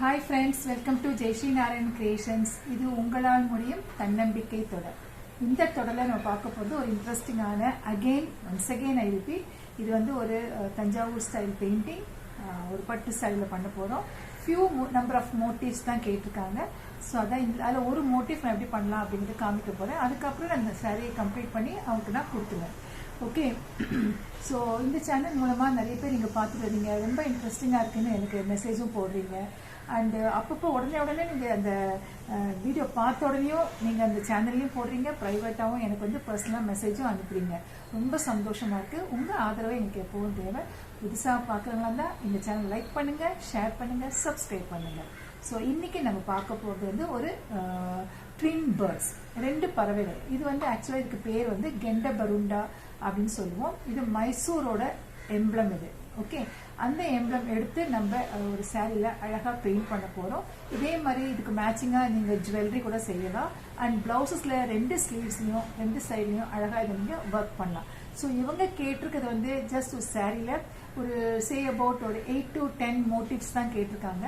Hi friends welcome to Jaishree Narayan creations இது உங்களால் முடியும் தன்னம்பிக்கை தொடர். இந்த தொடரில் நம்ம பார்க்க போகிறது ஒரு இன்ட்ரெஸ்டிங்கான again once again I repeat இது வந்து ஒரு தஞ்சாவூர் ஸ்டைல் பெயிண்டிங் ஒரு பட்டு ஸ்டைலில் பண்ண போகிறோம் ஃபியூ நம்பர் ஆஃப் மோட்டிவ்ஸ் தான் கேட்டிருக்காங்க. ஸோ அதான் இந்த அதில் ஒரு மோட்டிவ் நான் எப்படி பண்ணலாம் அப்படின்ட்டு காமிக்க போகிறேன் அதுக்கப்புறம் நான் இந்த சாரியை கம்ப்ளீட் பண்ணி அவங்களுக்கு நான் கொடுத்துருவேன். ஓகே ஸோ இந்த சேனல் மூலமாக நிறைய பேர் நீங்கள் பார்த்துட்டு வரீங்க. ரொம்ப இன்ட்ரெஸ்டிங்காக இருக்குன்னு எனக்கு மெசேஜும் போடுறீங்க. அண்டு அப்பப்போ உடனே உடனே நீங்கள் அந்த வீடியோ பார்த்த உடனேயும் நீங்கள் அந்த சேனல்லையும் போடுறீங்க. ப்ரைவேட்டாகவும் எனக்கு வந்து பர்சனலாக மெசேஜும் அனுப்புறீங்க. ரொம்ப சந்தோஷமாக இருக்குது உங்கள் ஆதரவை எனக்கு எப்போவும் தேவை. புதுசாக பார்க்குறவங்களா இருந்தால் இந்த சேனல் லைக் பண்ணுங்கள் ஷேர் பண்ணுங்கள் சப்ஸ்கிரைப் பண்ணுங்கள் ஸோ இன்றைக்கி நம்ம பார்க்க போகிறது வந்து ஒரு ட்வின் பேர்ட்ஸ் ரெண்டு பறவைகள். இது வந்து ஆக்சுவலாக இதுக்கு பேர் வந்து கெண்ட பருண்டா அப்படின்னு சொல்லுவோம். இது மைசூரோட எம்ப்ளம் இது. ஓகே அந்த எம்ப்ளம் எடுத்து நம்ம ஒரு சேரீல அழகாக பெயிண்ட் பண்ண போகிறோம் இதே மாதிரி இதுக்கு மேட்சிங்காக நீங்கள் ஜுவல்லரி கூட செய்யலாம். அண்ட் ப்ளவுசஸில் ரெண்டு ஸ்லீவ்ஸ்லையும் ரெண்டு சைட்லையும் அழகாக இதை நீங்கள் ஒர்க் பண்ணலாம். ஸோ இவங்க கேட்டிருக்கிறது வந்து ஜஸ்ட் ஒரு சேரீல ஒரு சே அபவுட் ஒரு எயிட் டு டென் மோட்டிவ்ஸ் தான் கேட்டிருக்காங்க.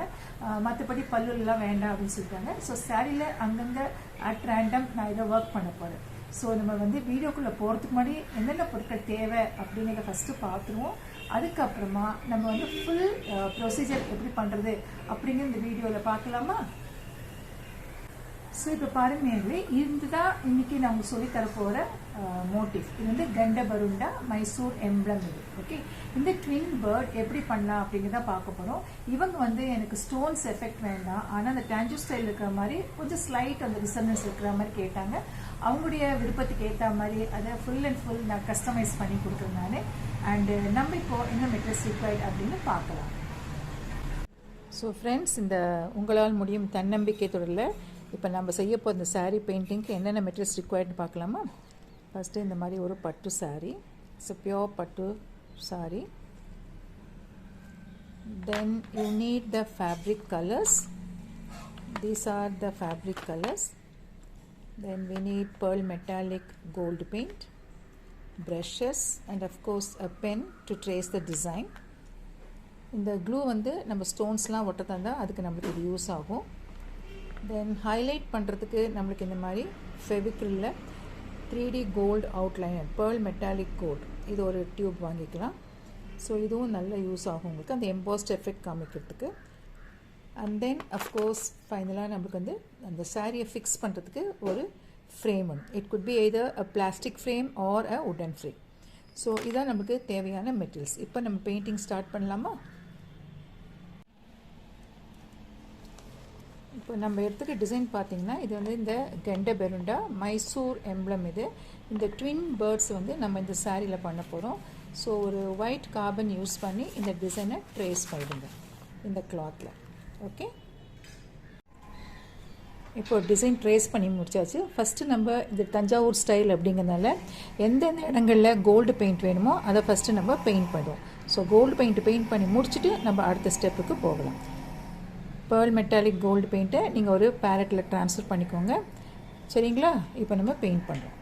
மற்றபடி பல்லுலாம் வேண்டாம் அப்படின்னு சொல்லிட்டாங்க. ஸோ சேரீல அங்கங்கே அட் ரேண்டம் நான் இதை ஒர்க் பண்ண போகிறேன் ஸோ நம்ம வந்து வீடியோக்குள்ளே போகிறதுக்கு முன்னாடி என்னென்ன பொருட்கள் தேவை அப்படிங்கிறத ஃபஸ்ட்டு பார்த்துருவோம். அதுக்கப்புறமா நம்ம வந்து ஃபுல் ப்ரொசீஜர் uh, எப்படி பண்ணுறது அப்படிங்கிற இந்த வீடியோவில் பார்க்கலாமா? ஸோ இப்போ பாருங்க நேர்களே இதுதான் இன்னைக்கு நான் உங்களுக்கு சொல்லி போகிற மோட்டிவ் இது வந்து கண்ட பருண்டா மைசூர் எம்ப்ளம் இது. ஓகே இந்த ட்வின் பேர்ட் எப்படி பண்ணலாம் அப்படிங்கிறத பார்க்க போகிறோம் இவங்க வந்து எனக்கு ஸ்டோன்ஸ் எஃபெக்ட் வேண்டாம். ஆனால் அந்த டேஞ்சு ஸ்டைல் இருக்கிற மாதிரி கொஞ்சம் ஸ்லைட் அந்த ரிசர்னஸ் இருக்கிற மாதிரி கேட்டாங்க. அவங்களுடைய விருப்பத்துக்கு ஏற்ற மாதிரி அதை ஃபுல் அண்ட் ஃபுல் நான் கஸ்டமைஸ் பண்ணி கொடுக்குறேன் நான். அண்டு uh, நம்ம இப்போ என்ன மெட்டீரியல்ஸ் ரிக்வயர்ட் அப்படின்னு பார்க்கலாம். ஸோ ஃப்ரெண்ட்ஸ் இந்த உங்களால் முடியும் தன்னம்பிக்கை தொடரில் இப்போ நம்ம செய்ய போகிற இந்த சாரீ பெயிண்டிங்க்கு என்னென்ன மெட்டீரியல்ஸ் ரிக்வயர்ட்னு பார்க்கலாமா? ஃபஸ்ட்டு இந்த மாதிரி ஒரு பட்டு சாரீ இட்ஸ் பியோர் பட்டு sari then you need the fabric colours these are the fabric colours then we need pearl metallic gold paint brushes and of course a pen to trace the design. இந்த glue வந்து நம்ம ஸ்டோன்ஸ்லாம் ஒட்டதா இருந்தால் அதுக்கு நம்மளுக்கு இது use ஆகும். தென் highlight பண்ணுறதுக்கு நம்மளுக்கு இந்த மாதிரி ஃபெவிக்ரில்ல three D gold outliner pearl metallic gold இது ஒரு டியூப் வாங்கிக்கலாம். ஸோ இதுவும் நல்ல யூஸ் ஆகும் உங்களுக்கு. அந்த எம்போஸ்ட் எஃபெக்ட் காமிக்கிறதுக்கு. அண்ட் தென் அஃப்கோர்ஸ் ஃபைனலாக நம்மளுக்கு வந்து அந்த சாரியை ஃபிக்ஸ் பண்ணுறதுக்கு ஒரு ஃப்ரேம் ஒன்று it could be either a plastic frame or a wooden frame so இதான் நமக்கு தேவையான மெட்டீரியல்ஸ் இப்போ நம்ம பெயிண்டிங் ஸ்டார்ட் பண்ணலாமா? இப்போ நம்ம எடுத்துக்க டிசைன் பார்த்தீங்கன்னா இது வந்து இந்த கெண்ட பெருண்டா மைசூர் எம்ப்ளம் இது. இந்த ட்வின் பேர்ட்ஸ் வந்து நம்ம இந்த சாரியில் பண்ண போகிறோம் ஸோ ஒரு ஒயிட் கார்பன் யூஸ் பண்ணி இந்த டிசைனை ட்ரேஸ் பண்ணிடுங்க இந்த கிளாத்தில் ஓகே இப்போ டிசைன் ட்ரேஸ் பண்ணி முடிச்சாச்சு. ஃபஸ்ட்டு நம்ம இது தஞ்சாவூர் ஸ்டைல் அப்படிங்கிறதுனால எந்தெந்த இடங்களில் கோல்டு பெயிண்ட் வேணுமோ அதை ஃபஸ்ட்டு நம்ம பெயிண்ட் பண்ணுவோம். ஸோ கோல்டு பெயிண்ட் பெயிண்ட் பண்ணி முடிச்சுட்டு நம்ம அடுத்த ஸ்டெப்புக்கு போகலாம். பேர்ல் மெட்டாலிக் கோல்டு பெயிண்ட்டை நீங்கள் ஒரு பேரட்டில் ட்ரான்ஸ்ஃபர் பண்ணிக்கோங்க. சரிங்களா? இப்போ நம்ம பெயிண்ட் பண்ணுறோம்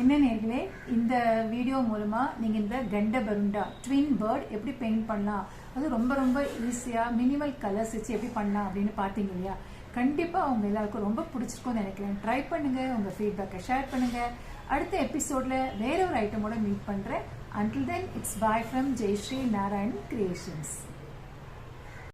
என்ன நேர்களே இந்த வீடியோ மூலமாக நீங்கள் இந்த கண்ட பருண்டா ட்வின் பேர்ட் எப்படி பெயிண்ட் பண்ணலாம் அது ரொம்ப ரொம்ப ஈஸியாக மினிமல் கலர்ஸ் வச்சு எப்படி பண்ணலாம் அப்படின்னு பார்த்தீங்க இல்லையா? கண்டிப்பாக அவங்க எல்லாருக்கும் ரொம்ப பிடிச்சிருக்கும்னு நினைக்கிறேன். ட்ரை பண்ணுங்கள் உங்கள் ஃபீட்பேக்கை ஷேர் பண்ணுங்கள் அடுத்த எபிசோடில் வேற ஒரு ஐட்டமோட மீட் பண்ணுறேன் until then it's bye from Jaishree Narayan creations